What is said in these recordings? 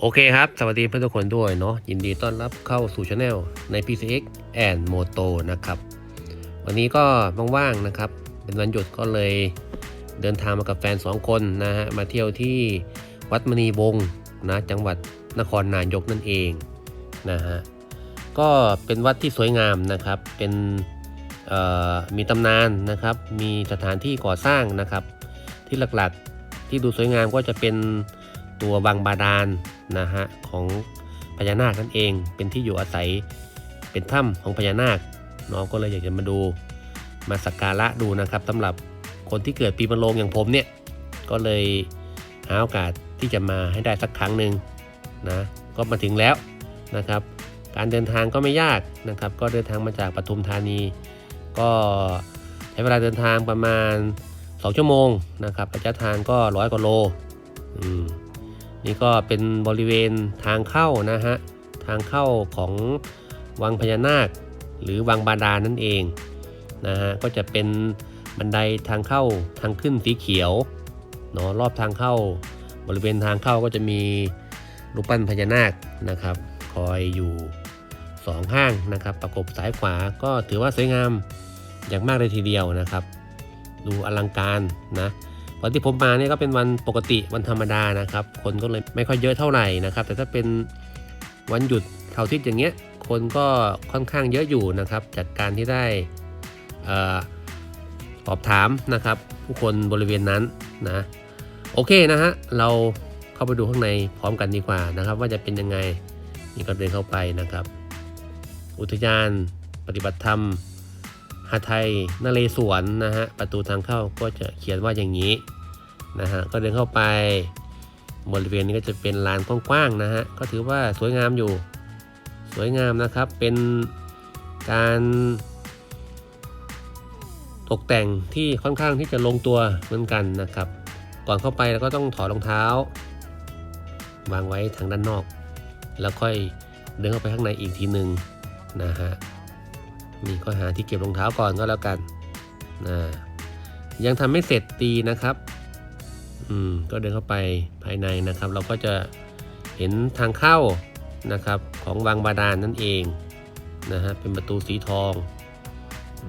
โอเคครับ สวัสดีเพื่อนทุกคนด้วยเนาะยินดีต้อนรับเข้าสู่ช anel ใน PCX and Moto นะครับ วันนี้ก็ว่างๆนะครับ เป็นวันหยุดก็เลยเดินทางมากับแฟน 2 คนนะฮะ มาเที่ยวที่วัดมณีวงศ์นะ จังหวัดนครนายกนั่นเองนะฮะ ก็เป็นวัดที่สวยงามนะครับ เป็นมีตำนานนะครับ มีสถานที่ก่อสร้างนะครับ ที่หลักๆที่ดูสวยงามก็จะเป็นตัววังบาดาล นะฮะของพญานาคนั่นเองเป็นที่อยู่อาศัยเป็นถ้ำของพญานาคน้องก็เลยอยากจะมาดูมาสักการะดูนะครับสำหรับคนที่เกิดปีมะโรงอย่างผมเนี่ยก็เลยหาโอกาสที่จะมาให้ได้สักครั้งหนึ่งนะก็มาถึงแล้วนะครับ การเดินทางก็ไม่ยากนะครับ ก็เดินทางมาจากปทุมธานี ก็ใช้เวลาเดินทางประมาณ 2 ชั่วโมงนะครับระยะทางก็ร้อยกว่าโลอืม นี่ก็เป็นบริเวณทางเข้านะฮะทางเข้าของวังพญานาค หรือวังบาดาลนั่นเองนะฮะก็จะเป็นบันไดทางเข้าทางขึ้นสีเขียวเนาะรอบทางเข้า บริเวณทางเข้าก็จะมีรูปปั้นพญานาคนะครับ คอยอยู่สองข้างนะครับ ประกบซ้ายขวาก็ถือว่าสวยงามอย่างมากเลยทีเดียวนะครับ ดูอลังการนะ วันที่ผมมาเนี่ยก็เป็นวันปกติวันธรรมดานะครับ คนก็เลยไม่ค่อยเยอะเท่าไหร่นะครับ แต่ถ้าเป็นวันหยุดเสาร์อาทิตย์อย่างเงี้ย คนก็ค่อนข้างเยอะอยู่นะครับ จากการที่ได้เอ่อสอบถามนะครับ ผู้คนบริเวณนั้นนะโอเคนะฮะเราเข้าไปดูข้างในพร้อมกันดีกว่านะครับ ว่าจะเป็นยังไงนี่ก็เดินเข้าไปนะครับ อุทยานปฏิบัติธรรม หาไทยนเรศวรนะฮะประตูทางเข้าก็จะเขียนว่าอย่างนี้นะฮะก็เดินเข้าไปบริเวณนี้ก็จะเป็นลานกว้างๆนะฮะก็ถือว่าสวยงามอยู่สวยงามนะครับเป็นการตกแต่งที่ค่อนข้างที่จะลงตัวเหมือนกันนะครับ ก่อนเข้าไปเราก็ต้องถอดรองเท้า วางไว้ทางด้านนอก แล้วค่อยเดินเข้าไปข้างในอีกทีหนึ่งนะฮะ นี่ก็หาที่เก็บรองเท้าก่อนก็แล้วกันนะยังทำไม่เสร็จตีนะครับ อืมก็เดินเข้าไปภายในนะครับ เราก็จะเห็นทางเข้านะครับของวังบาดาลนนั่นเองนะฮะเป็นประตูสีทอง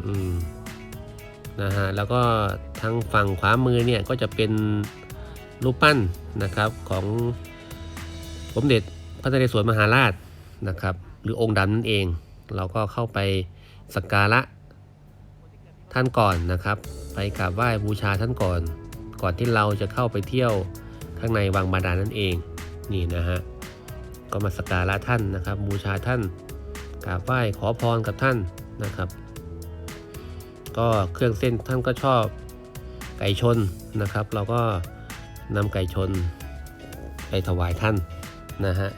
อืมนะฮะแล้วก็ทางฝั่งขวามือเนี่ยก็จะเป็นรูปปั้นนะครับของสมเด็จพระนเรศวรมหาราชนะครับ หรือองค์ดำนั่นเอง เราก็เข้าไป สักการะท่านก่อนนะครับ ไปกราบไหว้บูชาท่านก่อน ก่อนที่เราจะเข้าไปเที่ยวข้างในวังบาดาลนั่นเองนี่นะฮะก็มาสักการะท่านนะครับ บูชาท่านกราบไหว้ขอพรกับท่านนะครับ ก็เครื่องเส้นท่านก็ชอบไก่ชนนะครับ เราก็นำไก่ชนไปถวายท่านนะฮะ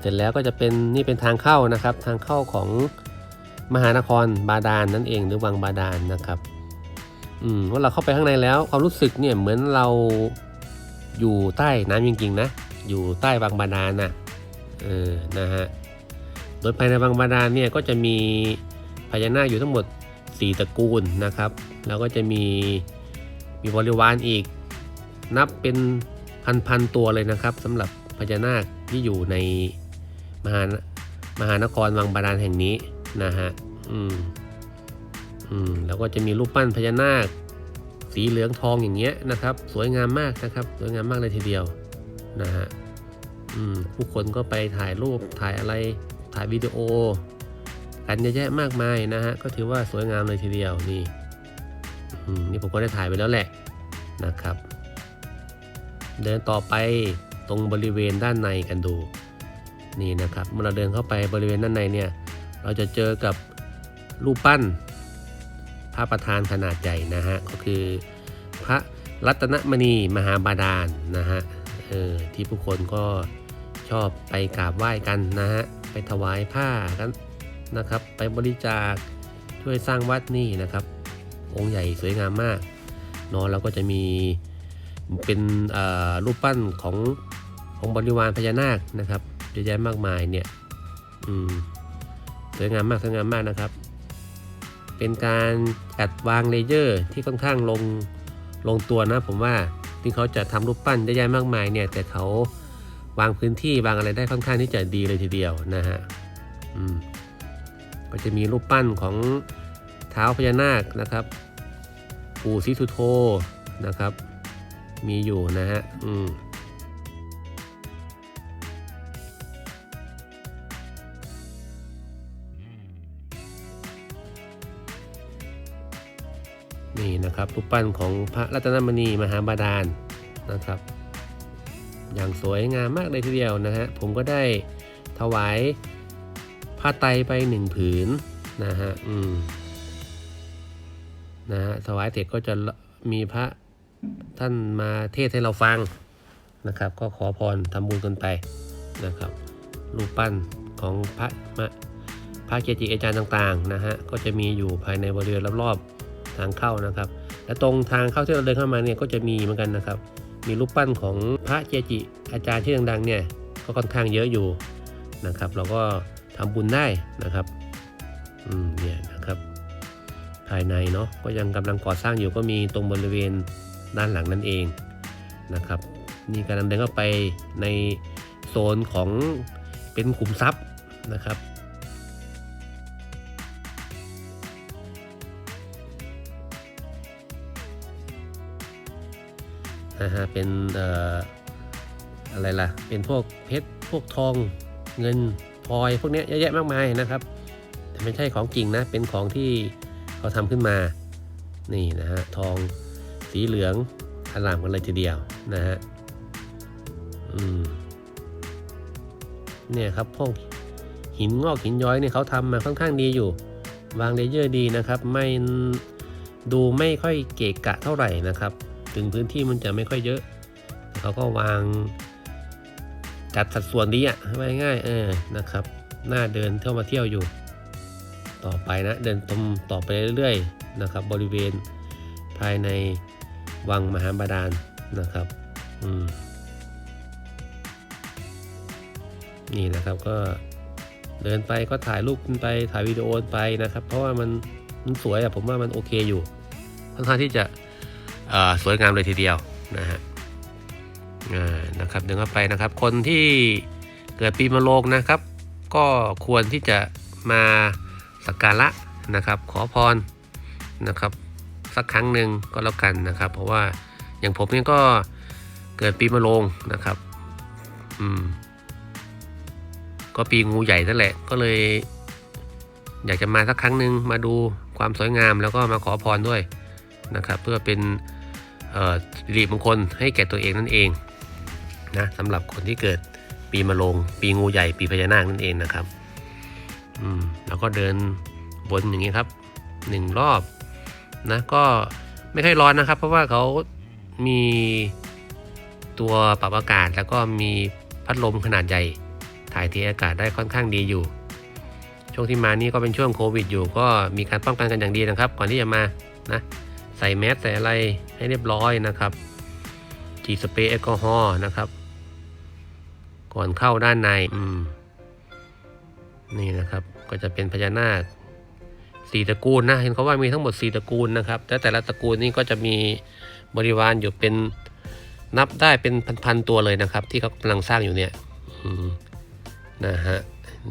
เสร็จแล้วก็จะเป็นนี่เป็นทางเข้านะครับ ทางเข้าของ มหานครบาดาลนนั่นเองหรือวังบาดาลนนะครับอืมว่าเราเข้าไปข้างในแล้วความรู้สึกเนี่ยเหมือนเราอยู่ใต้น้ำจริงๆนะอยู่ใต้วังบาดาลนะเออนะฮะโดยภายในวังบาดาลเนี่ยก็จะมีพญานาคอยู่ทั้งหมด 4ตระกูลนะครับ แล้วก็จะมีมีบริวารอีกนับเป็นพันๆตัวเลยนะครับสำหรับพญานาคที่อยู่ในมหามหานครวังบาดาลแห่งนี้ นะฮะ อืม อืม แล้วก็จะมีรูปปั้นพญานาค สีเหลืองทองอย่างเงี้ยนะครับ สวยงามมากนะครับ สวยงามมากเลยทีเดียว นะฮะ อืม ผู้คนก็ไปถ่ายรูป ถ่ายอะไร ถ่ายวิดีโอ กันเยอะแยะมากมายนะฮะ ก็ถือว่าสวยงามเลยทีเดียวนี่ อืม นี่ผมก็ได้ถ่ายไปแล้วแหละ นะครับ เดินต่อไปตรงบริเวณด้านในกันดู นี่นะครับ เมื่อเราเดินเข้าไปบริเวณด้านในเนี่ย เราจะเจอกับรูปปั้น พระประธานขนาดใหญ่นะฮะก็คือพระรัตนมณีมหาบาดาลนะฮะออที่ผู้คนก็ชอบไปกราบไหว้กันนะฮะไปถวายผ้ากันนะครับ ไปบริจาคช่วยสร้างวัดนี่นะครับ องค์ใหญ่สวยงามมากเนอะแล้วก็จะมีเป็นรูปปั้นขององค์บริวารพญานาคนะครับเยอะแยะมากมายเนี่ย อืม สวยงามมากสวยงามมากนะครับ เป็นการจัดวางเลเยอร์ที่ค่อนข้างลงลงตัวนะผมว่าที่เขาจะทำรูปปั้นเยอะแยะมากมายเนี่ยแต่เขาวางพื้นที่วางอะไรได้ค่อนข้างที่จะดีเลยทีเดียวนะฮะอืมก็จะมีรูปปั้นของเท้าพญานาคนะครับ ปู่ศรีสุโธนะครับ มีอยู่นะฮะอืม นี่นะครับรูปปั้นของพระรัตนมณีมหาบาดาลนะครับ อย่างสวยงามมากเลยทีเดียวนะฮะผมก็ได้ถวายผ้าไตรไปหนึ่งผืนนะฮะอืมนะฮะถวายเสร็จก็จะมีพระท่านมาเทศให้เราฟังนะครับ ก็ขอพรทำบุญกันไปนะครับรูปปั้นของพระพระเกจิอาจารย์ต่างๆนะฮะก็จะมีอยู่ภายในบริเวณรอบๆ ทางเข้านะครับ และตรงทางเข้าที่เราเดินเข้ามาเนี่ยก็จะมีเหมือนกันนะครับ มีรูปปั้นของพระเจจิอาจารย์ที่ดังๆเนี่ยก็ค่อนข้างเยอะอยู่นะครับ เราก็ทำบุญได้นะครับอืมเนี่ยนะครับภายในเนาะก็ยังกำลังก่อสร้างอยู่ก็มีตรงบริเวณด้านหลังนั่นเองนะครับนี่กำลังเดินเข้าไปในโซนของเป็นขุมทรัพย์นะครับ นะฮะเป็นออะไรล่ะ เป็นพวกเพชรพวกทองเงินพลอยพวกนี้เยอะแยะมากมายนะครับ แต่ไม่ใช่ของจริงนะ เป็นของที่เขาทำขึ้นมา นี่นะฮะทองสีเหลืองอลามกันเลยทีเดียวนะฮะอืมเนี่ยครับพวกหินงอกหินย้อยเนี่ยเขาทำมาค่อนข้างดีอยู่ วางเลเยอร์ดีนะครับ ไม่ดูไม่ค่อยเกะกะเท่าไหร่นะครับ ถึงพื้นที่มันจะไม่ค่อยเยอะ เขาก็วางจัดสัดส่วนดีอะไว้ง่ายเออนะครับน้าเดินเข้ามาเที่ยวอยู่ ต่อไปนะเดินตมต่อไปเรื่อยๆนะครับ บริเวณภายในวังมหาบาดาลนะครับอืมนี่นะครับก็เดินไปก็ถ่ายรูปไปถ่ายวิดีโอไปนะครับ เพราะว่ามันมันสวยอะผมว่ามันโอเคอยู่ค่อนข้างที่จะ สวยงามเลยทีเดียวนะฮะอ่านะครับเดินเข้าไปนะครับ คนที่เกิดปีมะโรงนะครับ ก็ควรที่จะมาสักการะนะครับ ขอพรนะครับ สักครั้งหนึ่งก็แล้วกันนะครับ เพราะว่าอย่างผมเนี่ยก็เกิดปีมะโรงนะครับ อืม ก็ปีงูใหญ่นั่นแหละ ก็เลย อยากจะมาสักครั้งหนึ่งมาดูความสวยงามแล้วก็มาขอพรด้วยนะครับ เพื่อเป็น สิริมงคลให้แก่ตัวเองนั่นเองนะสำหรับคนที่เกิดปีมะโรงปีงูใหญ่ปีพญานาคนั่นเองนะครับอืมแล้วก็เดินบนอย่างนี้ครับหนึ่งรอบนะก็ไม่ค่อยร้อนนะครับ เพราะว่าเขามีตัวปรับอากาศแล้วก็มีพัดลมขนาดใหญ่ถ่ายเทอากาศได้ค่อนข้างดีอยู่ ช่วงที่มานี่ก็เป็นช่วงโควิดอยู่ ก็มีการป้องกันกันอย่างดีนะครับ ก่อนที่จะมานะ ใส่แมสใส่อะไรให้เรียบร้อยนะครับ ฉีดสเปรย์แอลกอฮอล์นะครับ ก่อนเข้าด้านในอืมนี่นะครับ ก็จะเป็นพญานาคสี่ตระกูลนะ เห็นเขาว่ามีทั้งหมดสี่ตระกูลนะครับ แต่แต่ละตระกูลนี่ก็จะมีบริวารอยู่เป็นนับได้เป็นพันๆตัวเลยนะครับ ที่เขากำลังสร้างอยู่เนี่ยนะฮะ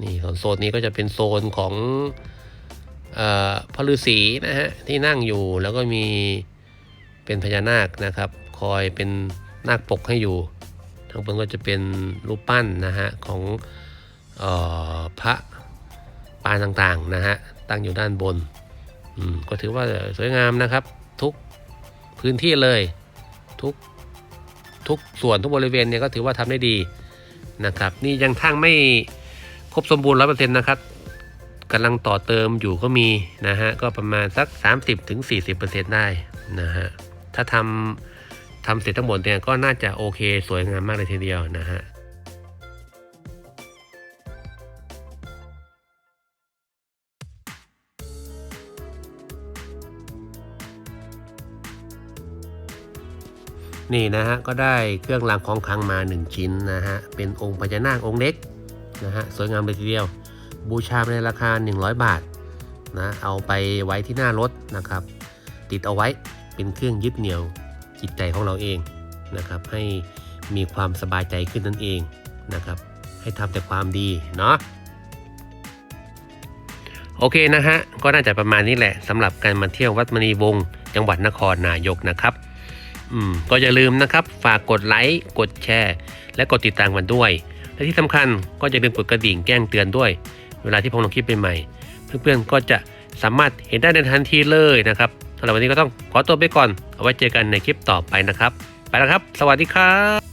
นี่ส่วนโซนนี้ก็จะเป็นโซนของ พระฤาษีนะฮะที่นั่งอยู่แล้วก็มีเป็นพญานาคนะครับ คอยเป็นนาคปกให้อยู่ทางบนก็จะเป็นรูปปั้นนะฮะของออพระปางต่างๆนะฮะตั้งอยู่ด้านบนก็ถือว่าสวยงามนะครับ ทุกพื้นที่เลยทุกทุกส่วนทุกบริเวณเนี่ยก็ถือว่าทำได้ดีนะครับ นี่ยังทั้งไม่ครบสมบูรณ์ร้อยเปอร์เซ็นต์นะครับ กำลังต่อเติมอยู่ก็มีนะฮะก็ประมาณสัก 30-40%ได้นะฮะถ้าทำทำเสร็จทั้งหมดเนี่ยก็น่าจะโอเคสวยงามมากเลยทีเดียวนะฮะนี่นะฮะก็ได้เครื่องรางของขลังมา 1 ชิ้นนะฮะเป็นองค์พญานาคองค์เล็กนะฮะสวยงามเลยทีเดียว บูชาในราคา 100 บาทนะเอาไปไว้ที่หน้ารถนะครับ ติดเอาไว้เป็นเครื่องยึดเหนี่ยวจิตใจของเราเองนะครับ ให้มีความสบายใจขึ้นนั่นเองนะครับ ให้ทำแต่ความดีเนาะโอเคนะฮะ ก็น่าจะประมาณนี้แหละสำหรับการมาเที่ยววัดมณีวงศ์จังหวัดนครนายกนะครับอืมก็อย่าลืมนะครับ ฝากกดไลค์กดแชร์ และกดติดตามกันด้วย และที่สำคัญก็อย่าลืมกดกระดิ่งแจ้งเตือนด้วย เวลาที่ผมลงคลิปใหม่ๆเพื่อนๆก็จะสามารถเห็นได้ในทันทีเลยนะครับสำหรับวันนี้ก็ต้องขอตัวไปก่อน เอาไว้เจอกันในคลิปต่อไปนะครับ ไปแล้วครับ สวัสดีครับ